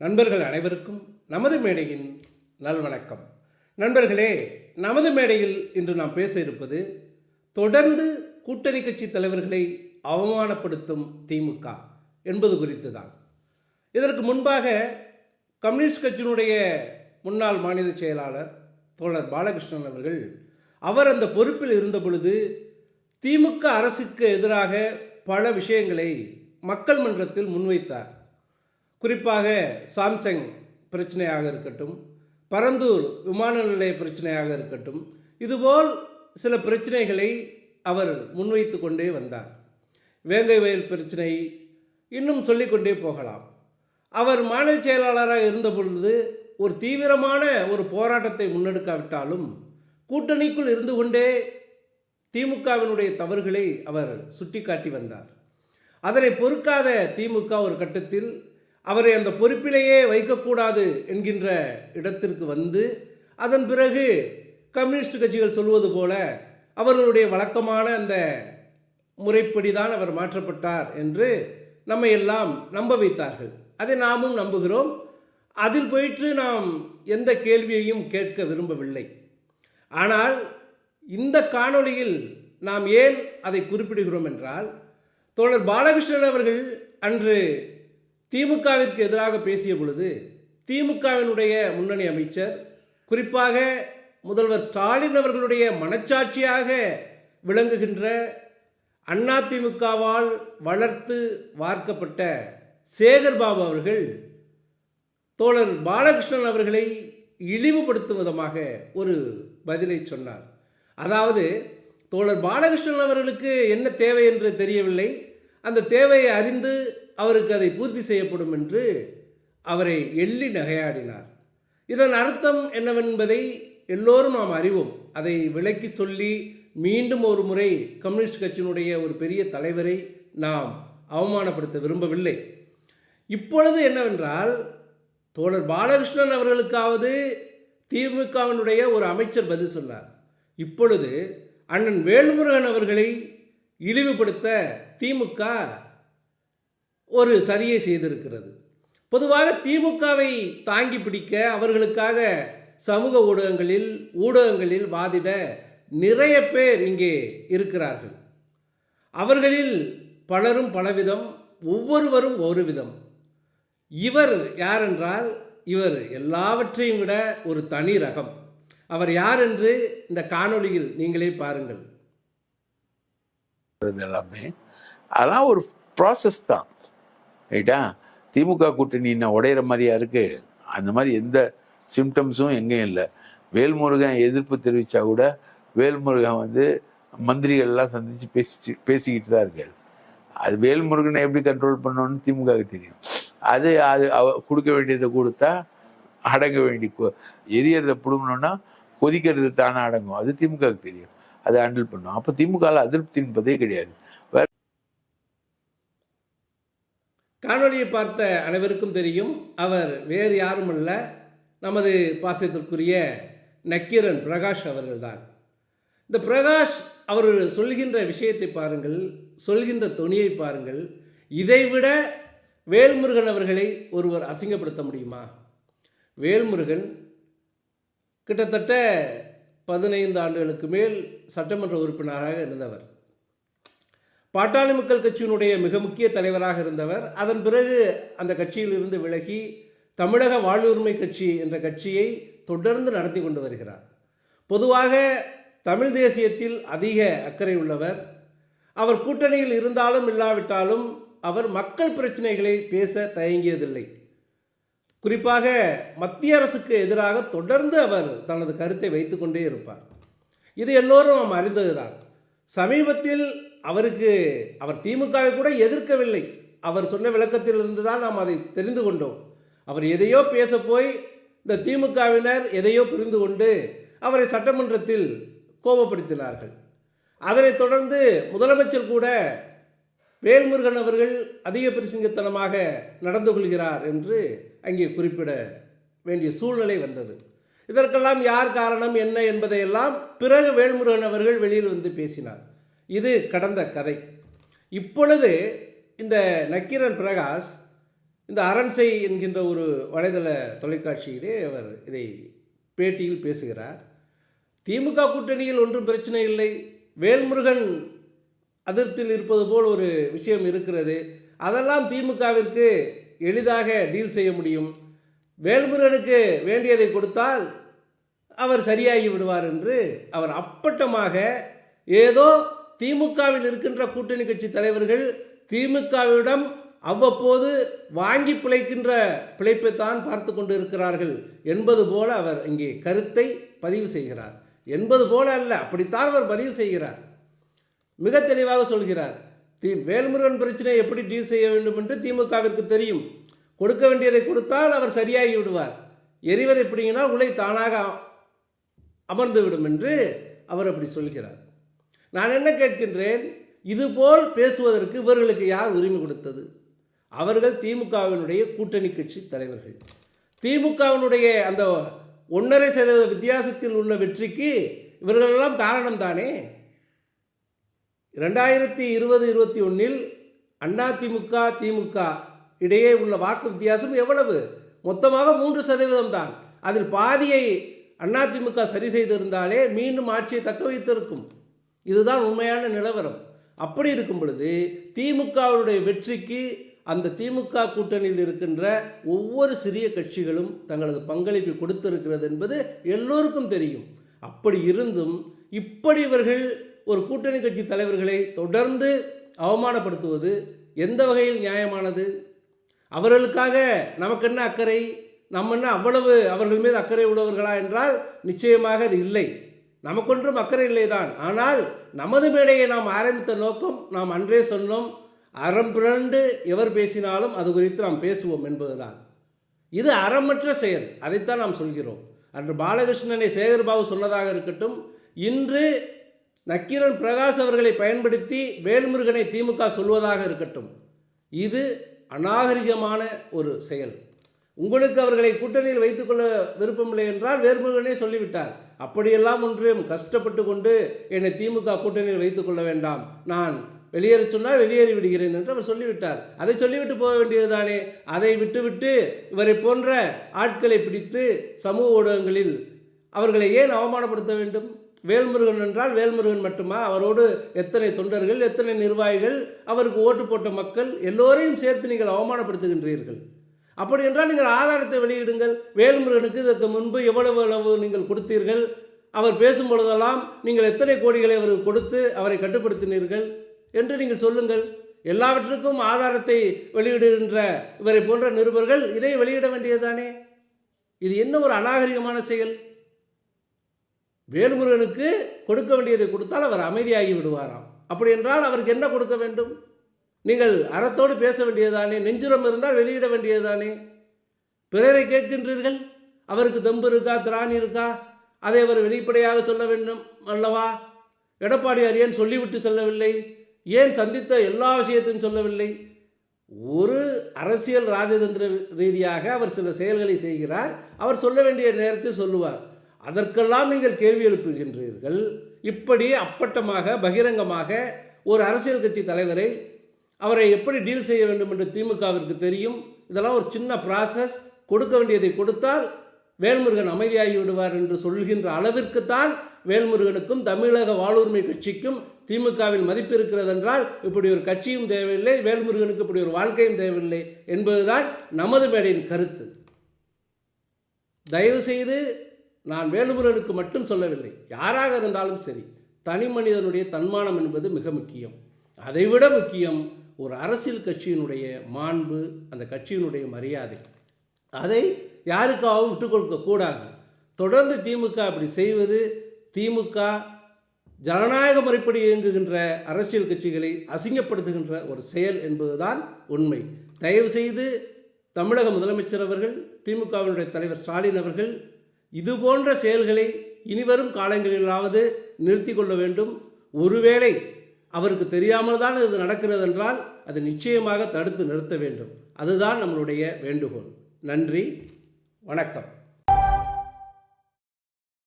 நண்பர்கள் அனைவருக்கும் நமது மேடையின் நல்வணக்கம். நண்பர்களே நமது மேடையில் இன்று நாம் பேச இருப்பது தொடர்ந்து கூட்டணி கட்சி தலைவர்களை அவமானப்படுத்தும் திமுக என்பது குறித்து தான் இதற்கு முன்பாக கம்யூனிஸ்ட் கட்சியினுடைய முன்னாள் மாநில செயலாளர் தோழர் பாலகிருஷ்ணன் அவர்கள் அவர் அந்த பொறுப்பில் இருந்த பொழுது திமுக அரசுக்கு எதிராக பல விஷயங்களை மக்கள் மன்றத்தில் முன்வைத்தார். குறிப்பாக சாம்சங் பிரச்சனையாக இருக்கட்டும் பரந்தூர் விமான நிலைய பிரச்சனையாக இருக்கட்டும் இதுபோல் சில பிரச்சனைகளை அவர் முன்வைத்து கொண்டே வந்தார். வேங்கை வயல் பிரச்சனை இன்னும் சொல்லிக்கொண்டே போகலாம். அவர் மாநில செயலாளராக இருந்த பொழுது ஒரு தீவிரமான ஒரு போராட்டத்தை முன்னெடுக்காவிட்டாலும் கூட்டணிக்குள் இருந்து கொண்டே திமுகவினுடைய தவறுகளை அவர் சுட்டிக்காட்டி வந்தார். அதனை பொறுக்காத திமுக ஒரு கட்டத்தில் அவரை அந்த பொறுப்பிலேயே வைக்கக்கூடாது என்கின்ற இடத்திற்கு வந்து அதன் பிறகு கம்யூனிஸ்ட் கட்சிகள் சொல்வது போல அவர்களுடைய வழக்கமான அந்த முறைப்படி தான் அவர் மாற்றப்பட்டார் என்று நம்மை எல்லாம் நம்ப வைத்தார்கள். அதை நாமும் நம்புகிறோம். அதில் போயிட்டு நாம் எந்த கேள்வியையும் கேட்க விரும்பவில்லை. ஆனால் இந்த காணொளியில் நாம் ஏன் அதை குறிப்பிடுகிறோம் என்றால் தோழர் பாலகிருஷ்ணன் அவர்கள் அன்று திமுகவிற்கு எதிராக பேசிய பொழுது திமுகவினுடைய முன்னணி அமைச்சர் குறிப்பாக முதல்வர் ஸ்டாலின் அவர்களுடைய மனச்சாட்சியாக விளங்குகின்ற அதிமுகவால் வளர்த்து வார்க்கப்பட்ட சேகர்பாபு அவர்கள் தோழர் பாலகிருஷ்ணன் அவர்களை இழிவுபடுத்தும் விதமாக ஒரு பதிலை சொன்னார். அதாவது தோழர் பாலகிருஷ்ணன் அவர்களுக்கு என்ன தேவை என்று தெரியவில்லை. அந்த தேவையை அறிந்து அவருக்கு அதை பூர்த்தி செய்யப்படும் என்று அவரை எள்ளி நகையாடினார். இதன் அர்த்தம் என்னவென்பதை எல்லோரும் நாம் அறிவோம். அதை விளக்கி சொல்லி மீண்டும் ஒரு முறை கம்யூனிஸ்ட் கட்சியினுடைய ஒரு பெரிய தலைவரை நாம் அவமானப்படுத்த விரும்பவில்லை. இப்பொழுது என்னவென்றால் தோழர் பாலகிருஷ்ணன் அவர்களுக்காவது திமுகவினுடைய ஒரு அமைச்சர் பதில் சொன்னார். இப்பொழுது அண்ணன் வேல்முருகன் அவர்களை இழிவுபடுத்த திமுக ஒரு சதியை செய்திருக்கிறது. பொதுவாக திமுகவை தாங்கி பிடிக்க அவர்களுக்காக சமூக ஊடகங்களில் ஊடகங்களில் வாதிட நிறைய பேர் இங்கே இருக்கிறார்கள். அவர்களில் பலரும் பலவிதம் ஒவ்வொருவரும் ஒரு விதம் இவர் யாரென்றால் இவர் எல்லாவற்றையும் விட ஒரு தனி ரகம். அவர் யார் என்று இந்த காணொளியில் நீங்களே பாருங்கள். எல்லாமே. அதெல்லாம் ஒரு ப்ராசஸ் தான். ரைட்டா திமுக கூட்டணி என்ன உடையிற மாதிரியா இருக்கு? அந்த மாதிரி எந்த சிம்டம்ஸும் எங்கேயும் இல்லை. வேல்முருகன் எதிர்ப்பு தெரிவித்தா கூட வேல்முருகன் வந்து மந்திரிகள்லாம் சந்தித்து பேசி பேசிக்கிட்டு தான் இருக்கார். அது வேல்முருகனை எப்படி கண்ட்ரோல் பண்ணணும்னு திமுகவுக்கு தெரியும். அது அது அவ கொடுக்க வேண்டியதை கொடுத்தா அடங்க வேண்டி கொ- எரியறதை பிடுங்கணும்னா கொதிக்கிறது தானே அடங்கும். அது திமுகவுக்கு தெரியும். அதை ஹேண்டில் பண்ணும் அப்போ திமுகவில் அதிருப்தி என்பதே கிடையாது. காணொலியை பார்த்த அனைவருக்கும் தெரியும் அவர் வேறு யாரும் அல்ல நமது பாசத்திற்குரிய நக்கீரன் பிரகாஷ் அவர்கள்தான். இந்த பிரகாஷ் அவர் சொல்கின்ற விஷயத்தை பாருங்கள் சொல்கின்ற தொனியை பாருங்கள் இதைவிட வேல்முருகன் அவர்களை ஒருவர் அசிங்கப்படுத்த முடியுமா? வேல்முருகன் கிட்டத்தட்ட பதினைந்து ஆண்டுகளுக்கு மேல் சட்டமன்ற உறுப்பினராக இருந்தவர். பாட்டாளி மக்கள் கட்சியினுடைய மிக முக்கிய தலைவராக இருந்தவர். அதன் பிறகு அந்த கட்சியிலிருந்து விலகி தமிழக வாழ்வுரிமை கட்சி என்ற கட்சியை தொடர்ந்து நடத்தி கொண்டு வருகிறார். பொதுவாக தமிழ் தேசியத்தில் அதிக அக்கறை உள்ளவர். அவர் கூட்டணியில் இருந்தாலும் இல்லாவிட்டாலும் அவர் மக்கள் பிரச்சனைகளை பேச தயங்கியதில்லை. குறிப்பாக மத்திய அரசுக்கு எதிராக தொடர்ந்து அவர் தனது கருத்தை வைத்துக்கொண்டே இருப்பார். இது எல்லோரும் நாம் அறிந்ததுதான். சமீபத்தில் அவருக்கு அவர் திமுகவை கூட எதிர்க்கவில்லை. அவர் சொன்ன விளக்கத்திலிருந்து தான் நாம் அதை தெரிந்து கொண்டோம். அவர் எதையோ பேச போய் இந்த திமுகவினர் எதையோ புரிந்து கொண்டு அவரை சட்டமன்றத்தில் கோபப்படுத்தினார்கள். அதனைத் தொடர்ந்து முதலமைச்சர் கூட வேல்முருகன் அவர்கள் அதிக பிரசிங்கத்தனமாக நடந்து கொள்கிறார் என்று அங்கே குறிப்பிட வேண்டிய சூழ்நிலை வந்தது. இதற்கெல்லாம் யார் காரணம் என்ன என்பதையெல்லாம் பிறகு வேல்முருகன் அவர்கள் வெளியில் வந்து பேசினார். இது கடந்த கதை. இப்பொழுது இந்த நக்கீரன் பிரகாஷ் இந்த அரண்சை என்கின்ற ஒரு வலைதள தொலைக்காட்சியிலே அவர் இதை பேட்டியில் பேசுகிறார். திமுக கூட்டணியில் ஒன்றும் பிரச்சனை இல்லை. வேல்முருகன் அதிருப்தியில் இருப்பது போல் ஒரு விஷயம் இருக்கிறது. அதெல்லாம் திமுகவிற்கு எளிதாக டீல் செய்ய முடியும். வேல்முருகனுக்கு வேண்டியதை கொடுத்தால் அவர் சரியாகி விடுவார் என்று அவர் அப்பட்டமாக ஏதோ திமுகவில் இருக்கின்ற கூட்டணி கட்சி தலைவர்கள் திமுகவிடம் அவ்வப்போது வாங்கி பிழைக்கின்ற பிழைப்பைத்தான் பார்த்து கொண்டு இருக்கிறார்கள் என்பது போல அவர் இங்கே கருத்தை பதிவு செய்கிறார். என்பது போல அல்ல அப்படித்தான் அவர் பதிவு செய்கிறார். மிக தெளிவாக சொல்கிறார். தி வேல்முருகன் பிரச்சனையை எப்படி டீல் செய்ய வேண்டும் என்று திமுகவிற்கு தெரியும். கொடுக்க வேண்டியதை கொடுத்தால் அவர் சரியாகி விடுவார். எரிவதை பிடிங்கினால் உலை தானாக அமர்ந்து விடும் என்று அவர் அப்படி சொல்கிறார். நான் என்ன கேட்கின்றேன்? இதுபோல் பேசுவதற்கு இவர்களுக்கு யார் உரிமை கொடுத்தது? அவர்கள் திமுகவினுடைய கூட்டணி கட்சி தலைவர்கள். திமுகவினுடைய அந்த ஒன்றரை சதவீத வித்தியாசத்தில் உள்ள வெற்றிக்கு இவர்களெல்லாம் காரணம் தானே ரெண்டாயிரத்தி இருபது இருபத்தி ஒன்றில் அண்ணா திமுக திமுக இடையே உள்ள வாக்கு வித்தியாசம் எவ்வளவு? மொத்தமாக மூன்று சதவீதம் தான் அதில் பாதியை அதிமுக சரி செய்திருந்தாலே மீண்டும் ஆட்சியை தக்க வைத்திருக்கும். இதுதான் உண்மையான நிலவரம். அப்படி இருக்கும் பொழுது திமுகவுடைய வெற்றிக்கு அந்த திமுக கூட்டணியில் இருக்கின்ற ஒவ்வொரு சிறிய கட்சிகளும் தங்களது பங்களிப்பை கொடுத்திருக்கிறது என்பது எல்லோருக்கும் தெரியும். அப்படி இருந்தும் இப்படி இவர்கள் ஒரு கூட்டணி கட்சி தலைவர்களை தொடர்ந்து அவமானப்படுத்துவது எந்த வகையில் நியாயமானது? அவர்களுக்காக நமக்கு என்ன அக்கறை? நம்ம என்ன அவ்வளவு அவர்கள் மீது அக்கறை உள்ளவர்களா என்றால் நிச்சயமாக அது இல்லை. நமக்கொன்றும் அக்கறை இல்லைதான் ஆனால் நமது மேடையை நாம் ஆரம்பித்த நோக்கம் நாம் அன்றே சொன்னோம். அறம் பிறண்டு எவர் பேசினாலும் அது குறித்து நாம் பேசுவோம் என்பதுதான். இது அறமற்ற செயல் அதைத்தான் நாம் சொல்கிறோம். அன்று பாலகிருஷ்ணனை சேகர்பாபு சொன்னதாக இருக்கட்டும் இன்று நக்கீரன் பிரகாஷ் அவர்களை பயன்படுத்தி வேல்முருகனை திமுக சொல்வதாக இருக்கட்டும். இது அநாகரிகமான ஒரு செயல். உங்களுக்கு அவர்களை கூட்டணியில் வைத்துக்கொள்ள விருப்பமில்லை என்றால் வேல்முருகனே சொல்லிவிட்டார். அப்படியெல்லாம் ஒன்றும் கஷ்டப்பட்டு கொண்டு என்னை திமுக கூட்டணியில் வைத்துக்கொள்ள வேண்டாம். நான் வெளியேற சொன்னால் வெளியேறி விடுகிறேன் என்று அவர் சொல்லிவிட்டார். அதை சொல்லிவிட்டு போக வேண்டியதுதானே? அதை விட்டுவிட்டு இவரை போன்ற ஆட்களை பிடித்து சமூக ஊடகங்களில் அவர்களை ஏன் அவமானப்படுத்த வேண்டும்? வேல்முருகன் என்றால் வேல்முருகன் மட்டுமா? அவரோடு எத்தனை தொண்டர்கள் எத்தனை நிர்வாகிகள் அவருக்கு ஓட்டு போட்ட மக்கள் எல்லோரையும் சேர்த்து நீங்கள் அவமானப்படுத்துகின்றீர்கள். அப்படி என்றால் நீங்கள் ஆதாரத்தை வெளியிடுங்கள். வேல்முருகனுக்கு இதற்கு முன்பு எவ்வளவு அளவு நீங்கள் கொடுத்தீர்கள்? அவர் பேசும் பொழுதெல்லாம் நீங்கள் எத்தனை கோடிகளை அவருக்கு கொடுத்து அவரை கட்டுப்படுத்தினீர்கள் என்று நீங்கள் சொல்லுங்கள். எல்லாவற்றுக்கும் ஆதாரத்தை வெளியிடுகின்ற இவரை போன்ற நிருபர்கள் இதை வெளியிட வேண்டியதுதானே? இது என்ன ஒரு அநாகரிகமான செயல்? வேல்முருகனுக்கு கொடுக்க வேண்டியதை கொடுத்தால் அவர் அமைதியாகி விடுவாராம். அப்படி என்றால் அவருக்கு என்ன கொடுக்க வேண்டும்? நீங்கள் அறத்தோடு பேச வேண்டியதானே நெஞ்சுரம் இருந்தால் வெளியிட வேண்டியதானே பிறரை கேட்கின்றீர்கள்? அவருக்கு தம்பு இருக்கா திராணி இருக்கா? அதை அவர் வெளிப்படையாக சொல்ல வேண்டும் அல்லவா? எடப்பாடியார் ஏன் சொல்லிவிட்டு செல்லவில்லை? ஏன் சந்தித்த எல்லா விஷயத்தையும் சொல்லவில்லை? ஒரு அரசியல் ராஜதந்திர ரீதியாக அவர் சில செயல்களை செய்கிறார். அவர் சொல்ல வேண்டிய நேரத்தில் சொல்லுவார். அதற்கெல்லாம் நீங்கள் கேள்வி எழுப்புகின்றீர்கள். இப்படி அப்பட்டமாக பகிரங்கமாக ஒரு அரசியல் கட்சி தலைவரை அவரை எப்படி டீல் செய்ய வேண்டும் என்று திமுகவிற்கு தெரியும். இதெல்லாம் ஒரு சின்ன ப்ராசஸ் கொடுக்க வேண்டியதை கொடுத்தால் வேல்முருகன் அமைதியாகி விடுவார் என்று சொல்கின்ற அளவிற்குத்தான் வேல்முருகனுக்கும் தமிழக வாழ்வுரிமை கட்சிக்கும் திமுகவில் மதிப்பு இருக்கிறது என்றால் இப்படி ஒரு கட்சியும் தேவையில்லை வேல்முருகனுக்கு இப்படி ஒரு வாழ்க்கையும் தேவையில்லை என்பதுதான் நமது மேடையின் கருத்து. தயவு செய்து நான் வேலுமுருகனுக்கு மட்டும் சொல்லவில்லை யாராக இருந்தாலும் சரி தனி மனிதனுடைய தன்மானம் என்பது மிக முக்கியம். அதைவிட முக்கியம் ஒரு அரசியல் கட்சியினுடைய மாண்பு அந்த கட்சியினுடைய மரியாதை. அதை யாருக்காகவும் விட்டு கூடாது. தொடர்ந்து திமுக அப்படி செய்வது திமுக ஜனநாயக முறைப்படி இயங்குகின்ற அரசியல் கட்சிகளை அசிங்கப்படுத்துகின்ற ஒரு செயல் என்பதுதான் உண்மை. தயவு செய்து தமிழக முதலமைச்சர் அவர்கள் திமுகவினுடைய தலைவர் ஸ்டாலின் அவர்கள் இதுபோன்ற செயல்களை இனிவரும் காலங்களிலாவது நிறுத்தி கொள்ள வேண்டும். ஒருவேளை அவருக்கு தெரியாமல் தான் இது நடக்கிறது என்றால் அது நிச்சயமாக தடுத்து நிறுத்த வேண்டும். அதுதான் நம்மளுடைய வேண்டுகோள். நன்றி. வணக்கம்.